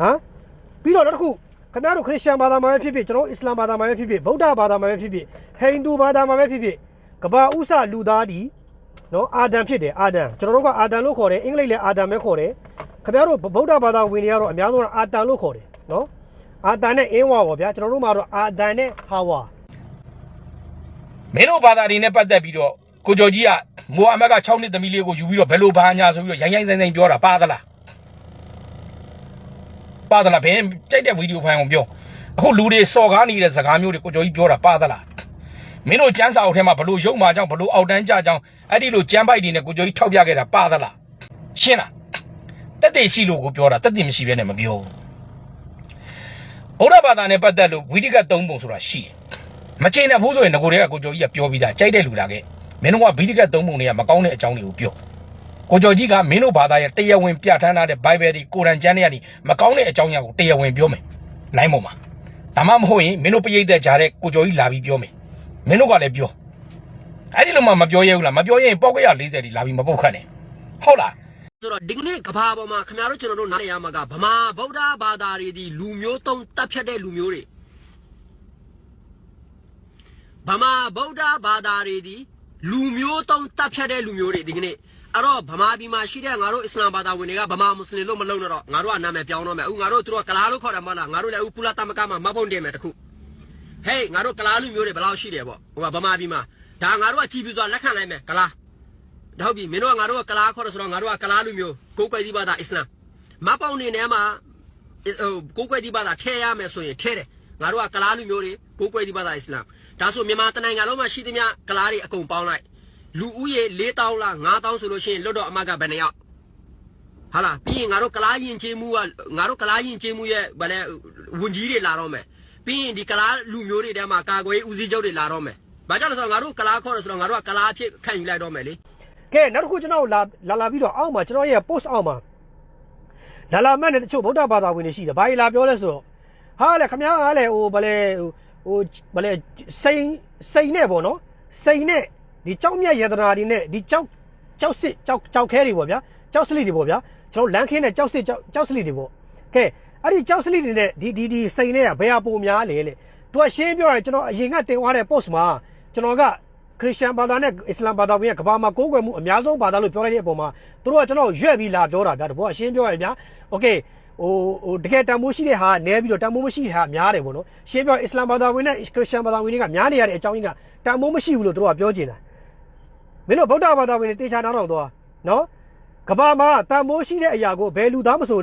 ဟမ်ပြီးတော့နောက်တစ်ခုခင်ဗျားတို့ခရစ်ယာန်ဘာသာမှာပဲဖြစ်ဖြစ်ကျွန်တော်အစ္စလာမ်ဘာသာမှာပဲဖြစ်ဖြစ်ဗုဒ္ဓဘာသာမှာပဲဖြစ်ဖြစ်ဟိန္ဒူဘာသာမှာပဲဖြစ်ဖြစ်ကဘာဥစလူသားဒီနော်အာဒမ်ဖြစ်တယ်အာဒမ်ကျွန်တော်တို့ကအာဒမ်လို့ခေါ်တယ်အင်္ဂလိပ်လည်းအာဒမ်ပဲခေါ်တယ်ခင်ဗျားတို့ဗုဒ္ဓဘာသာဝင်တွေကတော့အများဆုံးအာတန်လို့ခေါ်တယ်နော်အာတန်နဲ့အင်းဝါပေါ့ဗျာကျွန်တော်တို့မှာတော့အာဒမ်နဲ့ဟာဝါမင်းတို့ဘာသာတွေနဲ့ပတ်သက်ပြီးတော့ကိုကျော်ကြီးကမိုဟာမက်က6နှစ်သမီးလေးကိုယူပြီးတော့ဘယ်လိုဘာညာဆိုပြီးတော့ရိုင်းရိုင်းဆိုင်ဆိုင်ပြောတာပါသလား ပါသလားဘယ်ကြိုက်တဲ့ဗီဒီယိုဖိုင်ကိုပြောအခုလူတွေစော်ကားနေတဲ့စကားမျိုးတွေကိုကျော်ကြီးပြောတာပါသလားမင်းတို့ကျန်းစာအုပ်ထဲမှာဘလို့ရုံမာကြောင်းဘလို့အောက်တန်းကြကြောင်းအဲ့ဒီလိုကျန်းပိုက်တွေနဲ့ကိုကျော်ကြီးထောက်ပြခဲ့တာပါသလားရှင်းလားတက်တဲ့ရှိလို့ကိုပြောတာတက်တဲ့မရှိဘဲနဲ့မပြောဘူးဘုရားဘာသာနဲ့ပတ်သက်လို့ဝိဓိကသုံးပုံဆိုတာရှိတယ်မချိန်တဲ့ဘူးဆိုရင်ငကိုတွေကကိုကျော်ကြီးကပြောပြီးသားကြိုက်တဲ့လူလာခဲ့မင်းတို့ကဗီဒီကတ်သုံးပုံတွေကမကောင်းတဲ့အကြောင်းတွေကိုပြော ကိုကျော်ကြီးကမင်းတို့ဘာသာရဲ့တရားဝင်ပြဋ္ဌာန်းထားတဲ့ Bible တွေကိုရန်ကျမ်းတွေကနေမကောင်းတဲ့အကြောင်းအရာကိုတရားဝင်ပြောမယ်လိုင်းပေါ်မှာဒါမှမဟုတ်ရင်မင်းတို့ပြိဿတဲ့ကြားတဲ့ကိုကျော်ကြီးလာပြီးပြောမယ်မင်းတို့ကလည်းပြောအဲ့ဒီလိုမှမပြောရဘူးလားမပြောရင်ပေါက်ကရ40ဒီလာပြီးမပုတ်ခတ်နဲ့ဟုတ်လားဆိုတော့ဒီကနေ့ကဘာပေါ်မှာခင်ဗျားတို့ကျွန်တော်တို့နားရရမှာကဗမာဗုဒ္ဓဘာသာတွေဒီလူမျိုးတုံးတက်ဖြတ်တဲ့လူမျိုးတွေဗမာဗုဒ္ဓဘာသာတွေဒီလူမျိုးတုံးတက်ဖြတ်တဲ့လူမျိုးတွေဒီကနေ့ အဲ့တော့ဗမာပြည်မှာရှိတဲ့ငါတို့အစ္စလာမ်ဘာသာဝင်တွေကဗမာမွတ်စလင်လို့မလုပ်တော့ငါတို့ကနာမည်ပြောင်းတော့မယ်အခုငါတို့တို့ကကလားလို့ခေါ်တယ်မဟုတ်လားငါတို့လည်းအခုပူလာတမကမှာမတ်ပုံတင်မယ်တခုဟေးငါတို့ကလားလူမျိုးတွေဘယ်လောက်ရှိတယ်ပေါ့ဟိုကဗမာပြည်မှာဒါငါတို့ကကြည်ပြီးသွားလက်ခံလိုက်မယ်ကလားဒါဟုတ်ပြီမင်းတို့ကငါတို့ကကလားခေါ်တယ်ဆိုတော့ငါတို့ကကလားလူမျိုးကိုယ်ကွယ်ဒီဘာသာအစ္စလာမ်မပေါင်းနေထဲမှာဟိုကိုယ်ကွယ်ဒီဘာသာထဲရမယ်ဆိုရင်ထဲတယ်ငါတို့ကကလားလူမျိုးတွေကိုယ်ကွယ်ဒီဘာသာအစ္စလာမ်ဒါဆိုမြန်မာတနိုင်ငံလုံးမှာရှိသမျှကလားတွေအကုန်ပေါင်းလိုက် လူဦးရေ4000လား9000ဆိုလို့ရှိရင်လွတ်တော့အမကဘယ်နှယောက်ဟာလားပြီးရင်ငါတို့ကလားယဉ်ကျေးမှုကငါတို့ကလားယဉ်ကျေးမှုရဲ့ဗလဲဝန်ကြီးတွေလာတော့မယ်ပြီးရင်ဒီကလားလူမျိုးတွေထဲမှာကာကွယ်ဦးစီးချုပ်တွေလာတော့မယ်ဘာကြောင့်လဲဆိုတော့ငါတို့ကလားခေါ်တယ်ဆိုတော့ငါတို့ကကလားအဖြစ်ခံယူလိုက်တော့မယ်လေကဲနောက်တစ်ခုကျွန်တော်လာလာလာပြီးတော့အောက်မှာကျွန်တော်ရဲ့ post အောက်မှာလာလာမတ်နဲ့တချို့ဗုဒ္ဓဘာသာဝင်တွေရှိတယ်ဘာကြီးလာပြောလဲဆိုတော့ဟာလေခမ ्या ကလည်းဟိုဗလဲဟိုဗလဲစိန်စိန်နဲ့ပေါ့နော်စိန်နဲ့ ဒီကြောက်မြတ်ယတနာတွေနဲ့ဒီကြောက်ကြောက်စစ်ကြောက်ကြောက်ခဲတွေပေါ့ဗျာကြောက်စလိတွေပေါ့ဗျာကျွန်တော်လမ်းခင်းနဲ့ကြောက်စစ်ကြောက်ကြောက်စလိတွေပေါ့ကဲအဲ့ဒီကြောက်စလိတွေနဲ့ဒီဒီဒီစိန်နဲ့ကဘယ်ဟာပုံများလဲလေသူကရှင်းပြောတယ်ကျွန်တော်အရင်ကတင်သွားတဲ့ post မှာကျွန်တော်က ခရစ်ယာန်ဘာသာနဲ့အစ္စလာမ်ဘာသာဝင်ကကဘာမှာကိုးကွယ်မှုအများဆုံးဘာသာလို့ပြောလိုက်တဲ့အပေါ်မှာသူတို့ကကျွန်တော်ရွက်ပြီးလာပြောတာဗျာတဘောအရှင်းပြောရဗျာโอเคဟိုဟိုတကယ်တန်ဖိုးရှိတဲ့ဟာနဲပြီးတော့တန်ဖိုးမရှိတဲ့ဟာများတယ်ပေါ့နော်ရှင်းပြောအစ္စလာမ်ဘာသာဝင်နဲ့ခရစ်ယာန်ဘာသာဝင်တွေကများနေရတဲ့အကြောင်းရင်းကတန်ဖိုးမရှိဘူးလို့သူတို့ကပြောချင်တာ မင်းတို့ဗုဒ္ဓဘာသာဝင်တွေတေချာနားတော့သွားနော်ကဘာမှာတန်ဖိုးရှိတဲ့အရာကိုဘယ်လူသားမဆို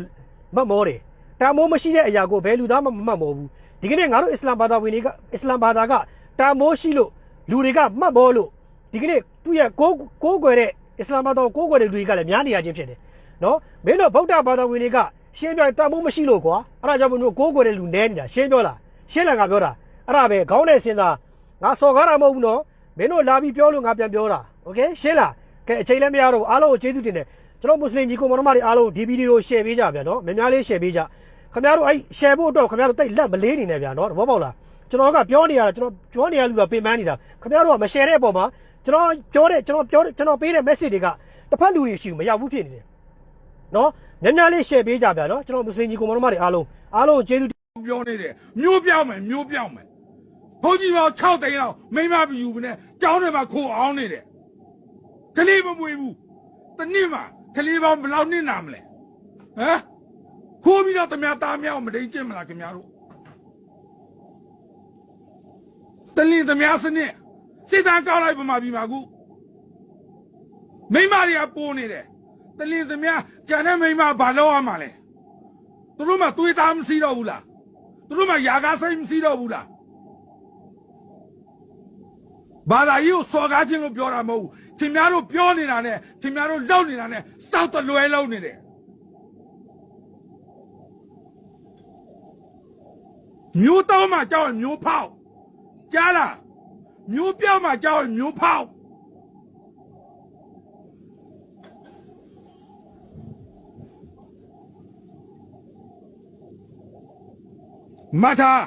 မတ်မောတယ်တန်ဖိုးမရှိတဲ့အရာကိုဘယ်လူသားမှမမှတ်မောဘူးဒီကနေ့ငါတို့အစ္စလာမ်ဘာသာဝင်တွေကအစ္စလာမ်ဘာသာကတန်ဖိုးရှိလို့လူတွေကမှတ်မောလို့ဒီကနေ့သူ့ရဲ့ကိုးကိုးကွယ်တဲ့အစ္စလာမ်ဘာသာကိုကိုးကွယ်တဲ့လူတွေကလည်းများနေရချင်းဖြစ်တယ်နော်မင်းတို့ဗုဒ္ဓဘာသာဝင်တွေကရှင်းပြတန်ဖိုးမရှိလို့ကွာအဲ့ဒါကြောင့်မင်းတို့ကိုးကွယ်တဲ့လူနဲနေတာရှင်းပြောလားရှင်းလာငါပြောတာအဲ့ဒါပဲခေါင်းနဲ့စဉ်းစားငါစော်ကားတာမဟုတ်ဘူးနော် မင်းတို့လာပြီးပြောလို့ငါပြန်ပြောတာโอเคရှင်းလားကဲအချိန်လည်းမရတော့ဘူးအားလုံးကိုကျေးဇူးတင်တယ်ကျွန်တော်မွတ်စလင်ကြီးကိုမတော်မတွေအားလုံးဒီဗီဒီယို share ပေးကြဗျာနော်များများလေး share ပေးကြခင်ဗျားတို့အဲ့ share ဖို့အတွက်ခင်ဗျားတို့တိတ်လက်မလေးနေနဲ့ဗျာနော်သဘောပေါက်လားကျွန်တော်ကပြောနေရတာကျွန်တော်ပြောနေရလူကပင်ပန်းနေတာခင်ဗျားတို့ကမ share တဲ့အပေါ်မှာကျွန်တော်ပြောတဲ့ကျွန်တော်ပြောတဲ့ကျွန်တော်ပေးတဲ့ message တွေကတစ်ဖက်လူတွေရှိဘူးမရောက်ဘူးဖြစ်နေတယ်နော်များများလေး share ပေးကြဗျာနော်ကျွန်တော်မွတ်စလင်ကြီးကိုမတော်မတွေအားလုံးအားလုံးကိုကျေးဇူး ပြောနေတယ်မျိုးပြောင်းမယ်မျိုးပြောင်းမယ် ဘုန်းကြီးပေါင်း6တိန်လောက်မိမပြူနဲ့ကျောင်းထဲမှာခိုးအောင်နေတယ်ကလေးမမွေဘူးတနည်းမှာကလေးပေါင်းဘယ်လောက်နစ်နာမလဲဟမ်ခိုးပြီးတော့တမသားမြောက်မတိန်ကျင့်မလားခင်ဗျားတို့တလင်းတမစနစ်စိတ်တန်းကောက်လိုက်ပမာပြီမှာခုမိမတွေကပိုးနေတယ်တလင်းတမကြံတဲ့မိမဘာလို့ရမှာလဲသူတို့မှသွေးသားမရှိတော့ဘူးလားသူတို့မှຢာကားစိတ်မရှိတော့ဘူးလား ဘာသာရေးကိုစော်ကားခြင်းလို့ပြောတာမဟုတ်ဘူးခင်ဗျားတို့ပြောနေတာနဲ့ခင်ဗျားတို့လောက်နေတာနဲ့စောက်တလွဲလုံးနေတယ်မျိုးတောင်းမှကြောက်ရင်မျိုးဖောက်ကြားလားမျိုးပြောင်းမှကြောက်ရင်မျိုးဖောက်မတ်ထား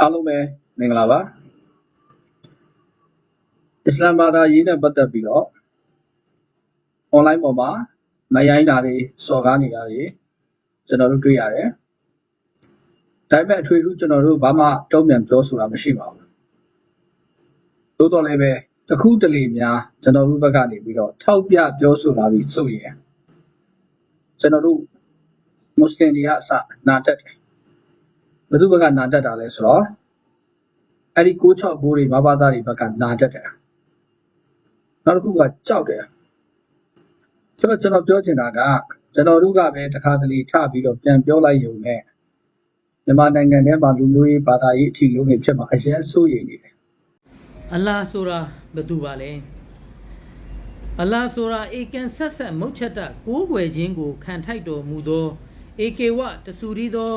အားလုံးပဲမင်္ဂလာပါ အစ္စလာမ်ဘာသာရေးနဲ့ပတ်သက်ပြီးတော့ online ပေါ်မှာမရိုင်းတာတွေ စော်ကားနေတာတွေ ကျွန်တော်တို့တွေ့ရတယ် ဒါပေမဲ့ အထွေထူး ကျွန်တော်တို့ ဘာမှ တုံ့ပြန်ပြောဆိုတာ မရှိပါဘူး သို့တော်လည်းပဲတစ်ခုတလေများ ကျွန်တော်တို့ဘက်ကနေပြီးတော့ ထောက်ပြပြောဆိုလာပြီးဆိုရင် ကျွန်တော်တို့ မွတ်စလင်တွေကအစ နာတက်တယ် ဘယ်သူဘက်က နာတက်တာလဲဆိုတော့ အဲ့ဒီ669တွေဘာဘာသားတွေဘက်က နာတက်တယ် နောက်တစ်ခုကကြောက်တယ်ဆိုတော့ကျွန်တော်ပြောချင်တာကကျွန်တော်တို့ကပဲတစ်ခါတလေထပြီးတော့ပြန်ပြောလိုက်ရုံနဲ့မြန်မာနိုင်ငံထဲမှာလူမျိုးရေးဘာသာရေးအထီးလုံးတွေဖြစ်မှာအရင်စိုးရိမ်နေတယ်အလ္လာဟ်ဆိုတာဘယ်သူပါလဲအလ္လာဟ်ဆိုတာအေကန်ဆက်ဆက်မုတ်ချက်တကိုးကွယ်ခြင်းကိုခံထိုက်တော်မူသောအေကေဝတဆူရီသော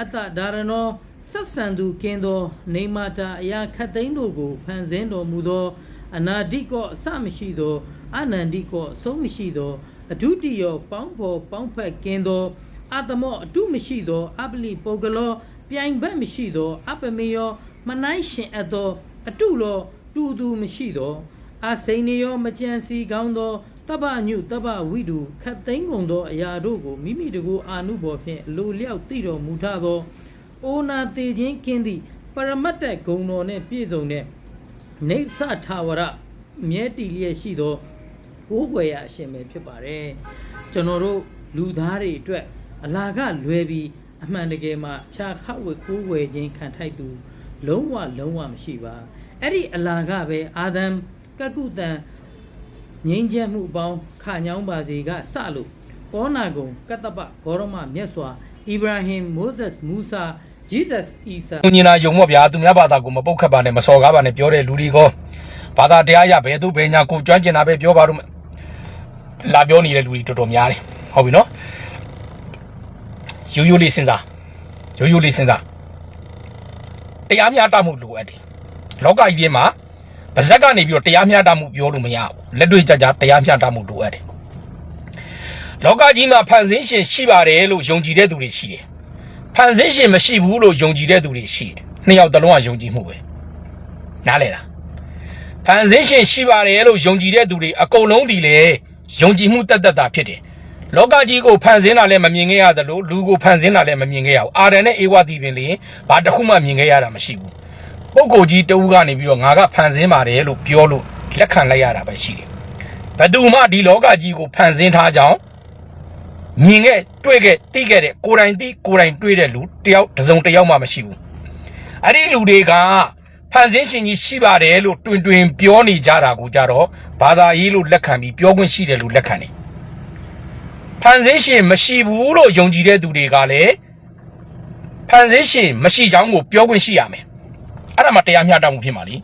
အတ္တဒါရနောဆက်ဆံသူကင်းသောနေမာတာအရာခတ်သိမ်းတို့ကိုဖန်ဆင်းတော်မူသော အနာဒိကောအစမရှိသောအနန္တိကောအဆုံးမရှိသောအဒုတိယပေါင်းဖော်ပေါင်းဖက်ကင်းသောအတမောအတုမရှိသောအပလိပုဂ္ဂလောပြိုင်ဘက်မရှိသော အပမေယောမနိုင်ရှင်အပ်သောအတုလောတူသူမရှိသောအစိန်နေယောမကြံစီကောင်းသောတပ္ပညုတပ္ပဝိတုခတ်သိမ်းကုန်သောအရာတို့ကိုမိမိတကူအာနုဘော်ဖြင့်အလိုလျောက်သိတော်မူထသောအိုနာတေခြင်းကင်းသည့်ပရမတ်တက်ဂုံတော်နှင့်ပြည့်စုံတဲ့ နေသထာဝရမြဲတည်လျက်ရှိသောကိုးကွယ်ရအရှင်ပဲဖြစ်ပါတယ်ကျွန်တော်တို့လူသားတွေအတွက်အလာကလွယ်ပြီးအမှန်တကယ်မှခြာခဝတ်ကိုးကွယ်ခြင်းခံထိုက်သူ လုံးဝလုံးဝမရှိပါအဲ့ဒီအလာကပဲအာဒမ်ကကုတန်ငိမ့်ချက်မှုအပေါင်းခညောင်းပါစီကစလို့ကောနာကုံကတ္တပဂေါရမမြတ်စွာအီဗရာဟင်မိုးဇက်မူဆာ ဂျေဇက်အီဆာ။ညင်နာယုံမော့ဗျာသူများဘာသာကိုမပုတ်ခတ်ပါနဲ့မစော်ကားပါနဲ့ပြောတဲ့လူဒီကောဘာသာတရားရဘယ်သူဘယ်ညာကိုကျွမ်းကျင်တာပဲပြောပါတော့မယ်။လာပြောနေတဲ့လူတွေတော်တော်များတယ်။ဟုတ်ပြီနော်။ရိုးရိုးလေးစဉ်းစား။ရိုးရိုးလေးစဉ်းစား။တရားမျှတမှုလိုအပ်တယ်။လောကကြီးထဲမှာဗဇက်ကနေပြီးတော့တရားမျှတမှုပြောလို့မရဘူး။လက်တွေ့ကြကြတရားမျှတမှုလိုအပ်တယ်။လောကကြီးမှာဖန်ဆင်းရှင်ရှိပါတယ်လို့ယုံကြည်တဲ့သူတွေရှိတယ်။ ဖန်ဆင်းရှင်မရှိဘူးလို့ယုံကြည်တဲ့သူတွေရှိတယ်။နှစ်ယောက်တစ်လုံးကယုံကြည်မှုပဲ။နားလည်လား။ဖန်ဆင်းရှင်ရှိပါတယ်လို့ယုံကြည်တဲ့သူတွေအကုန်လုံးဒီလေယုံကြည်မှုတတ်တတ်တာဖြစ်တယ်။လောကကြီးကိုဖန်ဆင်းတာလည်းမမြင်ခဲ့ရသလိုလူကိုဖန်ဆင်းတာလည်းမမြင်ခဲ့ရဘူး။အာရန်နဲ့အေဝတီပင်လေဘာတစ်ခုမှမြင်ခဲ့ရတာမရှိဘူး။ပုဂ္ဂိုလ်ကြီးတဦးကနေပြီးတော့ငါကဖန်ဆင်းပါတယ်လို့ပြောလို့လက်ခံလိုက်ရတာပဲရှိတယ်။ဘယ်သူမှဒီလောကကြီးကိုဖန်ဆင်းထားကြောင်း မြင်ခဲ့တွေ့ခဲ့သိခဲ့တဲ့ကိုယ်တိုင်သိကိုယ်တိုင်တွေ့တဲ့လူတယောက်တစ်စုံတစ်ယောက်မှမရှိဘူးအဲ့ဒီလူတွေကဖန်ဆင်းရှင်ကြီးရှိပါတယ်လို့တွင်တွင်ပြောနေကြတာကိုကြတော့ဘာသာရေးလို့လက်ခံပြီးပြောခွင့်ရှိတယ်လို့လက်ခံတယ်ဖန်ဆင်းရှင်မရှိဘူးလို့ယုံကြည်တဲ့သူတွေကလည်းဖန်ဆင်းရှင်မရှိကြောင်းကိုပြောခွင့်ရှိရမယ်အဲ့ဒါမှတရားမျှတမှုဖြစ်မှာလी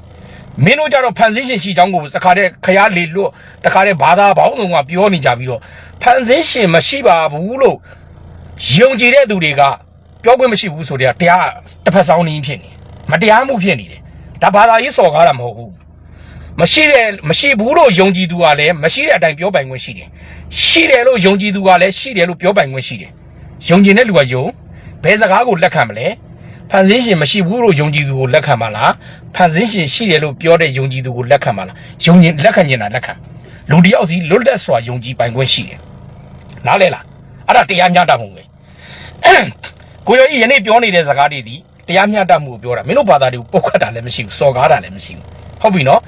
မင်းတို့ကြတော့ဖန်ဆင်းရှင်ရှိကြောင်းကိုတခါတည်းခရားလေလွတ်တခါတည်းဘာသာပေါင်းစုံကပြောနေကြပြီးတော့ဖန်ဆင်းရှင်မရှိပါဘူးလို့ယုံကြည်တဲ့သူတွေကပြောခွင့်မရှိဘူးဆိုတော့တရားတစ်ဖက်ဆောင်နေဖြစ်နေမတရားမှုဖြစ်နေတယ်ဒါဘာသာရေးစော်ကားတာမဟုတ်ဘူးမရှိတဲ့မရှိဘူးလို့ယုံကြည်သူကလည်းမရှိတဲ့အတိုင်းပြောပိုင်ခွင့်ရှိတယ်ရှိတယ်လို့ယုံကြည်သူကလည်းရှိတယ်လို့ပြောပိုင်ခွင့်ရှိတယ်ယုံကြည်တဲ့လူကယုံဘယ်စကားကိုလက်ခံမလဲ ဖန်ဆင်းရှင်မရှိဘူးလို့ယုံကြည်သူကိုလက်ခံပါလားဖန်ဆင်းရှင်ရှိတယ်လို့ပြောတဲ့ယုံကြည်သူကိုလက်ခံပါလားယုံကြည်လက်ခံနေတာလက်ခံလူတစ်ယောက်စီလွတ်လပ်စွာယုံကြည်ပိုင်ခွင့်ရှိတယ်နားလဲလားအဲ့ဒါတရားမျှတမှုပဲကိုရောကြီးယနေ့ပြောနေတဲ့စကားတွေဒီတရားမျှတမှုကိုပြောတာမင်းတို့ဘာသာတွေကိုပုတ်ခတ်တာလည်းမရှိဘူးစော်ကားတာလည်းမရှိဘူးဟုတ်ပြီနော်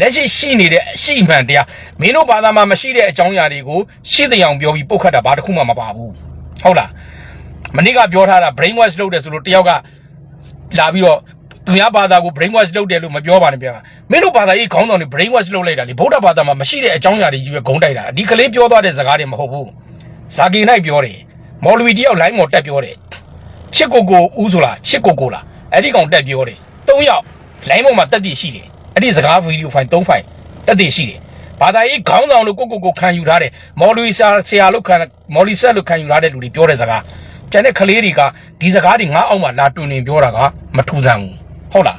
လက်ရှိရှိနေတဲ့အရှိမှန်တရားမင်းတို့ဘာသာမှာမရှိတဲ့အကြောင်းအရာတွေကိုရှိတဲ့အောင်ပြောပြီးပုတ်ခတ်တာဘာတစ်ခုမှမပါဘူးဟုတ်လားမနေ့ကပြောထားတာ brain wash လုပ်တယ်ဆိုလို့တယောက်က လာပြီးတော့သူများဘာသာကို brain wash လုပ်တယ်လို့မပြောပါနဲ့ဗျာမင်းတို့ဘာသာကြီးခေါင်းဆောင်တွေ brain wash လုပ်လိုက်တာလေဗုဒ္ဓဘာသာမှာမရှိတဲ့အကြောင်းအရာတွေကြီးပဲဂုံးတိုက်တာဒီကလေးပြောသွားတဲ့စကားတွေမဟုတ်ဘူးဇာဂီနိုင်ပြောတယ်မော်လဝီတယောက်လိုင်းမော်တက်ပြောတယ်ချစ်ကိုကိုဦးဆိုလားချစ်ကိုကိုလားအဲ့ဒီကောင်တက်ပြောတယ်၃ယောက်လိုင်းပေါ်မှာတက်တည်ရှိတယ်အဲ့ဒီစကားဗီဒီယိုဖိုင်၃ဖိုင်တက်တည်ရှိတယ်ဘာသာရေးခေါင်းဆောင်လို့ကိုကိုကိုခံယူထားတယ်မော်လဝီဆရာဆရာလို့ခံမော်လီဆက်လို့ခံယူထားတဲ့လူတွေပြောတဲ့စကား ကျန်တဲ့ကလေးတွေကဒီစကားတွေငါအောက်မှာလာတွင်တွင်ပြောတာကမထူးဆန်းဘူးဟုတ်လား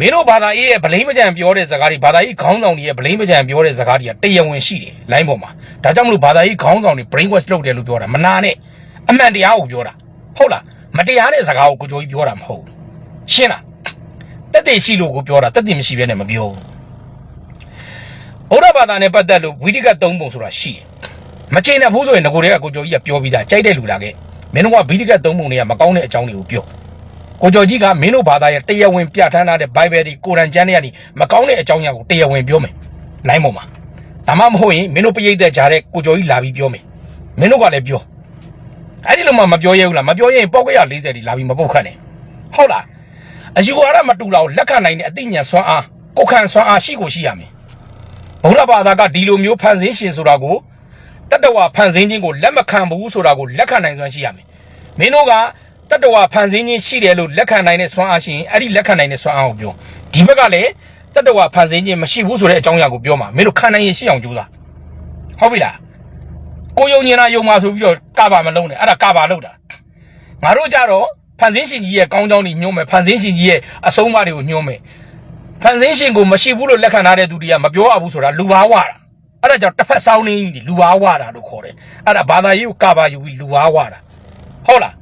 မင်းတို့ဘာသာရေးရဲ့ဗလိမ့်မကြံပြောတဲ့စကားတွေဘာသာရေးခေါင်းဆောင်တွေရဲ့ဗလိမ့်မကြံပြောတဲ့စကားတွေကတရားဝင်ရှိတယ်လိုင်းပေါ်မှာဒါကြောင့်မလို့ဘာသာရေးခေါင်းဆောင်တွေ brain wash လုပ်တယ်လို့ပြောတာမနာနဲ့အမှန်တရားကိုပြောတာဟုတ်လားမတရားတဲ့စကားကိုကိုကြိုကြီးပြောတာမဟုတ်ဘူးရှင်းလားတက်တည်ရှိလို့ကိုပြောတာတက်တည်မရှိဘဲနဲ့မပြောဘူးဘုရားဘာသာနဲ့ပတ်သက်လို့ဝိတိက၃ပုံဆိုတာရှိတယ်မချိန်တဲ့ဘူးဆိုရင်ငကိုတွေကကိုကြိုကြီးကပြောပြီးသားကြိုက်တဲ့လူလာခဲ့ မင်းတို့ကဗီဒီကတ်သုံးပုံတွေကမကောင်းတဲ့အကြောင်းတွေကိုပြောကိုကျော်ကြီးကမင်းတို့ဘာသာရဲ့တရားဝင်ပြဋ္ဌာန်းထားတဲ့ Bible တွေကိုရန်ကျမ်းတွေကနေမကောင်းတဲ့အကြောင်းအရာကိုတရားဝင်ပြောမယ်လိုင်းပေါ်မှာဒါမှမဟုတ်ရင်မင်းတို့ပြိဿတဲ့ကြားတဲ့ကိုကျော်ကြီးလာပြီးပြောမယ်မင်းတို့ကလည်းပြောအဲ့ဒီလိုမှမပြောရဘူးလားမပြောရင်ပေါက်ကရ40တီလာပြီးမပုတ်ခတ်နဲ့ဟုတ်လားအယူဝါဒမတူတာကိုလက်ခံနိုင်တဲ့အသိဉာဏ်စွမ်းအားကိုယ်ခံစွမ်းအားရှိကိုရှိရမယ်ဘုရားဘာသာကဒီလိုမျိုးဖန်ဆင်းရှင်ဆိုတာကို တတ္တဝါဖန်ဆင်းခြင်းကိုလက်မခံဘူးဆိုတာကိုလက်ခံနိုင်စွမ်းရှိရမယ်။မင်းတို့ကတတ္တဝါဖန်ဆင်းခြင်းရှိတယ်လို့လက်ခံနိုင်တဲ့စွမ်းအားရှိရင်အဲ့ဒီလက်ခံနိုင်တဲ့စွမ်းအားကိုပြော။ဒီဘက်ကလည်းတတ္တဝါဖန်ဆင်းခြင်းမရှိဘူးဆိုတဲ့အကြောင်းအရာကိုပြောမှာမင်းတို့ခံနိုင်ရင်ရှိအောင်ကြိုးစား။ဟုတ်ပြီလား။ကိုယုံညင်တာယုံမှာဆိုပြီးတော့ကပါမလုံးနဲ့အဲ့ဒါကပါလုံးတာ။ငါတို့ကြတော့ဖန်ဆင်းရှင်ကြီးရဲ့ကောင်းကြောင်းတွေညှို့မယ်ဖန်ဆင်းရှင်ကြီးရဲ့အဆုံးအမတွေကိုညှို့မယ်ဖန်ဆင်းရှင်ကိုမရှိဘူးလို့လက်ခံထားတဲ့သူတွေကမပြောရဘူးဆိုတာလူဘာဝတာ။ အဲ့ဒါကြောင့်တစ်ဖက်စောင်းနေကြီးလူဝါဝတာလို့ခေါ်တယ်အဲ့ဒါဘာသာရေးကိုကာပါယူပြီးလူဝါဝတာဟုတ်လား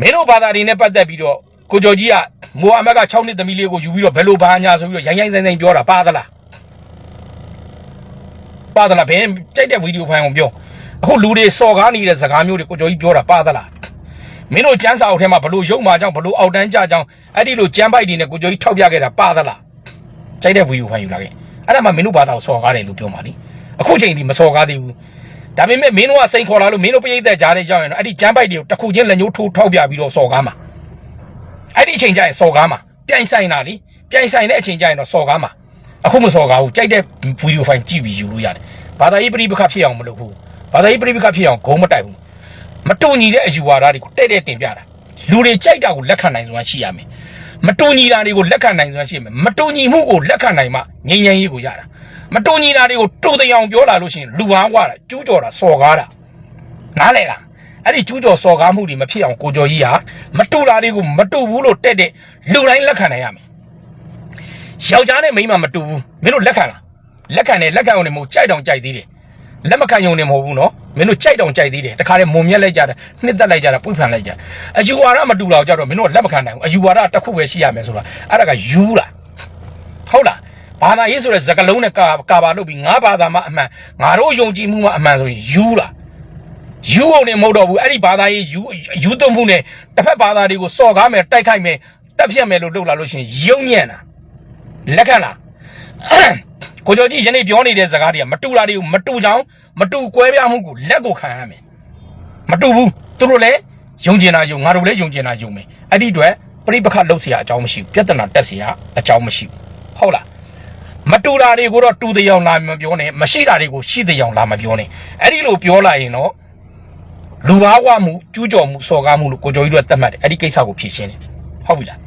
မင်းတို့ဘာသာတွေနဲ့ပတ်သက်ပြီးတော့ကိုကျော်ကြီးကမိုဟာမက်က6နှစ်သမီးလေးကိုယူပြီးတော့ဘယ်လိုဘာညာဆိုပြီးတော့ရိုင်းရိုင်းဆိုင်ဆိုင်ပြောတာပါသလားပါသလားဘယ်ကြိုက်တဲ့ဗီဒီယိုဖိုင်ကိုပြောအခုလူတွေစော်ကားနေတဲ့စကားမျိုးတွေကိုကျော်ကြီးပြောတာပါသလားမင်းတို့ကျန်းစာအုပ်ထဲမှာဘလို့ရုပ်မာကြောင့်ဘလို့အောက်တန်းကြကြောင်းအဲ့ဒီလိုကျန်းပိုက်တွေနဲ့ကိုကျော်ကြီးထောက်ပြခဲ့တာပါသလားကြိုက်တဲ့ဗီဒီယိုဖိုင်ယူလာခဲ့ အဲ့ဒါမှမင်းတို့ဘာသာကိုစော်ကားတယ်လို့ပြောမှာလीအခုချိန်ဒီမစော်ကားသေးဘူးဒါပေမဲ့မင်းတို့ကစိန်ခေါ်လာလို့မင်းတို့ပြိဿက်ကြားတဲ့ကြောင်းရင်တော့အဲ့ဒီကျမ်းပိုက်တွေကိုတစ်ခုချင်းလက်ညှိုးထိုးထောက်ပြပြီးတော့စော်ကားမှာအဲ့ဒီအချိန်ကျရင်စော်ကားမှာပြိုင်ဆိုင်တာလीပြိုင်ဆိုင်တဲ့အချိန်ကျရင်တော့စော်ကားမှာအခုမစော်ကားဘူးကြိုက်တဲ့ဗီဒီယိုဖိုင်ကြည့်ပြီးယူလို့ရတယ်ဘာသာရေးပြိပခဖြစ်အောင်မလုပ်ဘူးဘာသာရေးပြိပခဖြစ်အောင်ဂုံးမတိုက်ဘူးမတူညီတဲ့အယူဝါဒတွေကိုတဲ့တဲ့တင်ပြတာလူတွေကြိုက်တာကိုလက်ခံနိုင်စွမ်းရှိရမယ် မတူညီတာတွေကိုလက်ခံနိုင်စွမ်းရှိမယ်မတူညီမှုကိုလက်ခံနိုင်မှငြိမ်းချမ်းရေးကိုရတာမတူညီတာတွေကိုတူတဲ့အောင်ပြောလာလို့ရှိရင်လူအားဝတာကျူးကျော်တာစော်ကားတာနားလေလားအဲ့ဒီကျူးကျော်စော်ကားမှုတွေမဖြစ်အောင်ကိုကျော်ကြီးဟာမတူတာတွေကိုမတူဘူးလို့တဲ့တဲ့လူတိုင်းလက်ခံနိုင်ရမယ်ယောက်ျားနဲ့မိန်းမမတူဘူးမင်းတို့လက်ခံလားလက်ခံတယ်လက်ခံအောင်နေမဟုတ်ကြိုက်တောင်ကြိုက်သေးတယ် လက်မခံယုံနေမဟုတ်ဘူးနော်မင်းတို့ကြိုက်တောင်ကြိုက်သေးတယ်တခါတည်းမုံမြက်လိုက်ကြတယ်နှစ်သက်လိုက်ကြတာပွေ့ဖန်လိုက်ကြအယူဝါဒမတူတော့ကြတော့မင်းတို့ကလက်မခံနိုင်ဘူးအယူဝါဒတစ်ခုပဲရှိရမယ်ဆိုတာအဲ့ဒါကယူလားဟုတ်လားဘာသာရေးဆိုတဲ့စကားလုံးနဲ့ကာကာပါလုပ်ပြီးငါဘာသာမှအမှန်ငါတို့ယုံကြည်မှုမှအမှန်ဆိုရင်ယူလားယူအောင်နေမဟုတ်တော့ဘူးအဲ့ဒီဘာသာရေးယူယူသွမှုနဲ့တစ်ဖက်ဘာသာတွေကိုစော်ကားမယ်တိုက်ခိုက်မယ်တက်ဖြတ်မယ်လို့လုပ်လာလို့ရှိရင်ယုံညံ့တာလက်ခံလား ကိုကျော်ကြီးယနေ့ပြောနေတဲ့စကားတွေကမတူတာတွေကိုမတူချောင်းမတူကွဲပြားမှုကိုလက်ကိုခံရမယ်မတူဘူးသူတို့လည်းယုံကျင်တာယုံငါတို့လည်းယုံကျင်တာယုံမယ်အဲ့ဒီအတွက်ပြိပခတ်လုပ်เสียအကြောင်းမရှိဘူးပြဿနာတက်เสียအကြောင်းမရှိဘူးဟုတ်လားမတူတာတွေကိုတော့တူတဲ့အောင်လာမပြောနဲ့မရှိတာတွေကိုရှိတဲ့အောင်လာမပြောနဲ့အဲ့ဒီလိုပြောလိုက်ရင်တော့လူဘာဝမှုကျူးကျော်မှုစော်ကားမှုလို့ကိုကျော်ကြီးတို့ကသတ်မှတ်တယ်အဲ့ဒီကိစ္စကိုဖြေရှင်းတယ်ဟုတ်ပြီလား